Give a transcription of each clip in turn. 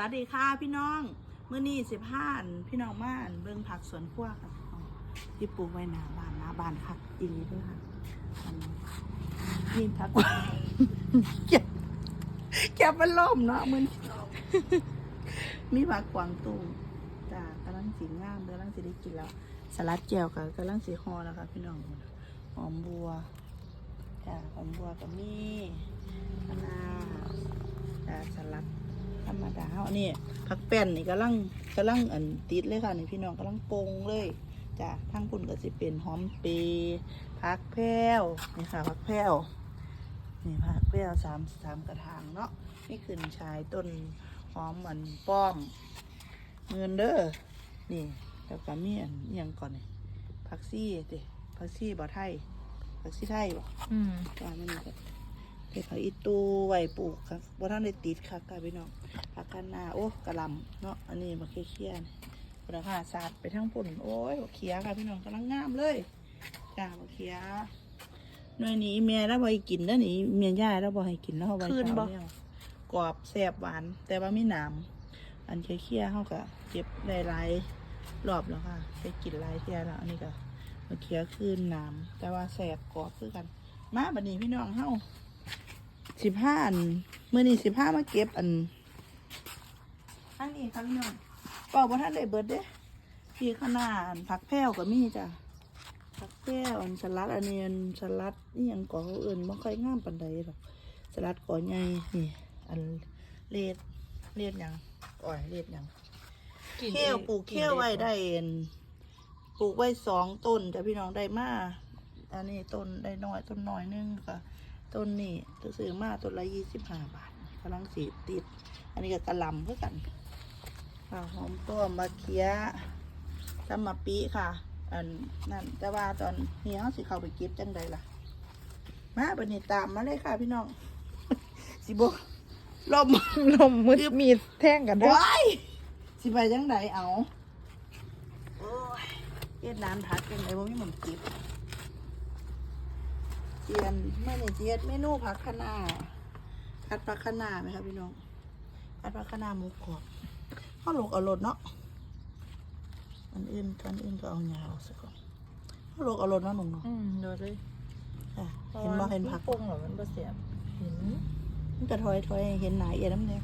วัสดีค่ะพี่น้องเมื่อนี้สิบห้านพี่น้องม่านเบิ่งผักสวนครัวค่ะพี่น้องที่ปลูกไว้หน้าบ้านหน้าบ้านค่ะอีนี้ด้วยค่ะนี่ผักเก็บเก็บมันล่มเนาะมันมีผักกวางตุ้งจ้ากำลังสีงามกำลังสีได้กินแล้วสลัดแจ่วกับกำลังสีฮอแล้วค่ะพี่น้องหอมบัวจ้าหอมบัวกับมีมะนาวจ้าสลัด ธรรมดาเฮานี่ผักแป้นนี่กำลังกำลังอันติดเลยค่ะนี่พี่น้องกำลังปรุงเลยจ้ะทั้งปุ่นก็สิเป็นหอมเปรย์ผักแพรวนี่ค่ะผักแพรวนี่ผักแพรวสามสามกระถางเนาะนี่ขึ้นชายต้นหอมอันป้อม เงินเด้อนี่แล้วก็มีอันอิหยังก่อนนี่ผักซี่เด้ผักซี่บ่ไทยผักซี่ไทยบ่อืมว่ามัน ก็เก็บผักอีตูไว้ปลูกครับว่าท่านได้ติดค่ะกลายพี่น้องผักคะน้าโอ้กระหลำเนาะอันนี้มาเคี่ยๆนี่คุณค่าศาสตร์ไปทั้งปุ่นโอ้ยบักเขียค่ะพี่น้องกำลังงามเลยจ้าบักเขียหน่วยนี้เมียแล้วบอยกินแล้วนี่เมียย่าแล้วบอให้กินแล้วเอาไว้คืนบ่เช้าแล้วกรอบแซ่บหวาน แต่ว่าไม่หนามอันเคี่ยๆเขาก็เก็บได้หลายรอบแล้วค่ะไปกินหลายเที่ยแล้วอันนี้ก็บักเขียคืนหนามแต่ว่าแซ่บกรอบคือกัน มาบัดนี้พี่น้องเฮา สิบห้าอันเมื่อนี้สิบห้ามาเก็บอันอันนี้ครับพี่น้องเปล่าบ่ท่านได้เบิดเด้พี่ข้างหน้าอันผักแพ้วก็มีจ้ะผักแพ้วอันสลัดอันนี้อันสลัดนี่ยังก่อเขาเอื่นบ่ค่อยงามปานใดหรอกสลัดก่อใหญ่นี่อันเลดเลดหยังอ่อยเลดหยังเขี้ยวปลูกเขี้ยวไว้ได้เอ็นปลูกไว้สองต้นจ้ะพี่น้องได้มาอันนี้ต้นได้น้อยต้นน้อยนึงค่ะ ต้นนี่ซื้อมาต้นละยี่สิบห้าบาทกำลังสีติด อันนี้ก็กระหลำเพื่อกันค่ะหอมต้มมะเขียตำมะปีค่ะ อันนั่นแต่ว่าตอนนี้เขาสิเข้าไปเก็บจังใดล่ะ มาบันนี้ตามมาเลยค่ะพี่น้อง สิบลมลมมืดมีดแท่งกันด้วยว้ายสิไปจังไดเอาโอ้ยเย็ดน้ำทัดยังไงว่ามีหมุนกิบเจียนไม่เนี่ยเจียดเมนูผักคะน้าผัดผักคะน้าไหมครับพี่น้องผัดผักคะน้าหมูกรอบข้าวหลกเอารสเนาะอันอื่นกันอื่นก็เอาเงาสักก่อนข้าวหลกเอารสเนาะหนุ่มเนาะอืมดูเลยอะเห็นบ่เห็นผักปรุงเหรอมันบ่เสียบเห็นมันกระถอยถอยๆเห็นหนาเอียดน้ำเนี่ย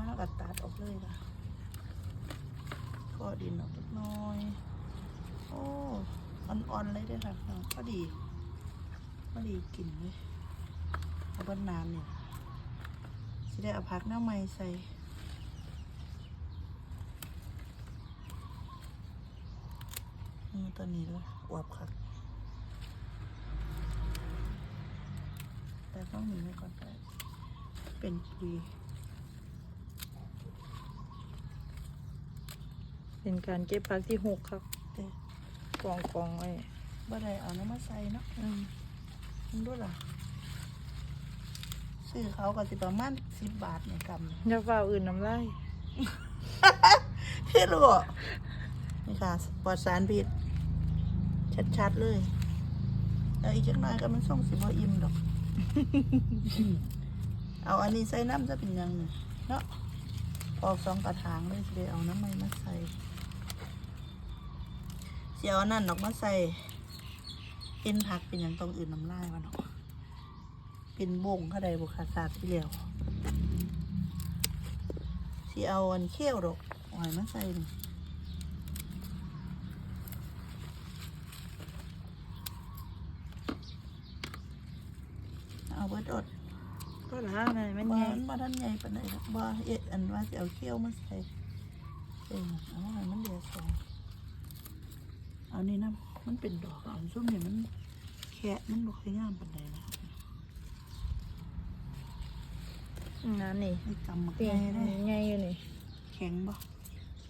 มากกัตัดออกเลยค่ะก็ ดินออกเล็กน้อย โอ้อ่อนๆเลยด้วยค่ะน้องพอดีพอดีกินเลยเอาเบิ้น้ำเนี่ยสิได้เอาพักหน้าไม้ใส่อืมตัวนี้ด้วยอวบค่ะแต่ต้องหนีไว้ก่อนไปเป็นปุย เป็นการเก็บผักที่หกครับแต่กองกองๆไว้บ่ได้เอาน้ำมาใส่เนาะอืมมันด้วยล่ะซื้อเขาก็สิประมาณสิบบาทในกำเนี่ยอย่าฝ่าอื่นน้ำลายคือรู้อะนี่ค่ะปลอดสารพิษชัดๆเลยแล้วอีกจักหน่อยก็มันส่งสิบ่อิ่มดอก เอาอันนี้ใส่น้ำจะเป็นยังไงเนาะ ออกสองกระถางเลยเสิได้เอาน้ำมันมาใส่เสียวนั่นดอกมาใส่เอ็นผักเป็นอย่างตรงอื่นน้ำลายวะเนาะเป็นบงเขาใดบุคาศาสตร์ที่แล้วสิเอาอันเขี้ยวดอกหอยมาใส่นี่เอาเบิดอด ก็ล้าไงมันบ่ไงมันมาท่านใหญ่ปานใดดอกบ่เอ็ดอันว่าสิเอาเขี้ยวมาใส่เออเอาให้มันเหลือดสองเอานี่นะมันเป็นดอกอันซุ่มนี่ยมันแค่มันบ่ค่อยงามปานใดนะนั่นนี่ไอ้กำมักเปลี่ยไงนได้ไงอยู่นี่แข็งบ่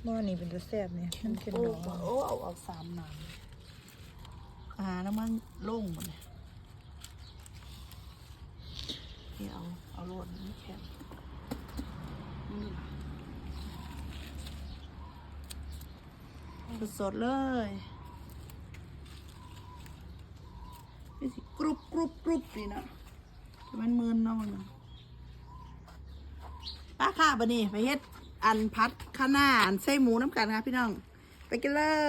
หม้อนี่เป็นตัวแซ่บเนี่ยมันเป็นโอ้ดอกบ่โอ้เอาเอาสามหนามอ่าน้ำมันโล่งหมดเลย นี่เอา เอาโลดมันแข็งนี่สดเลยนี่สิกรุบกรุบกรุบดีนะจะเป็นมืนเนาะมันน่ะป้าค่ะบันนี้ไปเฮ็ดอันพัดข้าหน้าอันไส้หมูน้ำกันค่ะพี่น้อง ไปกันเลย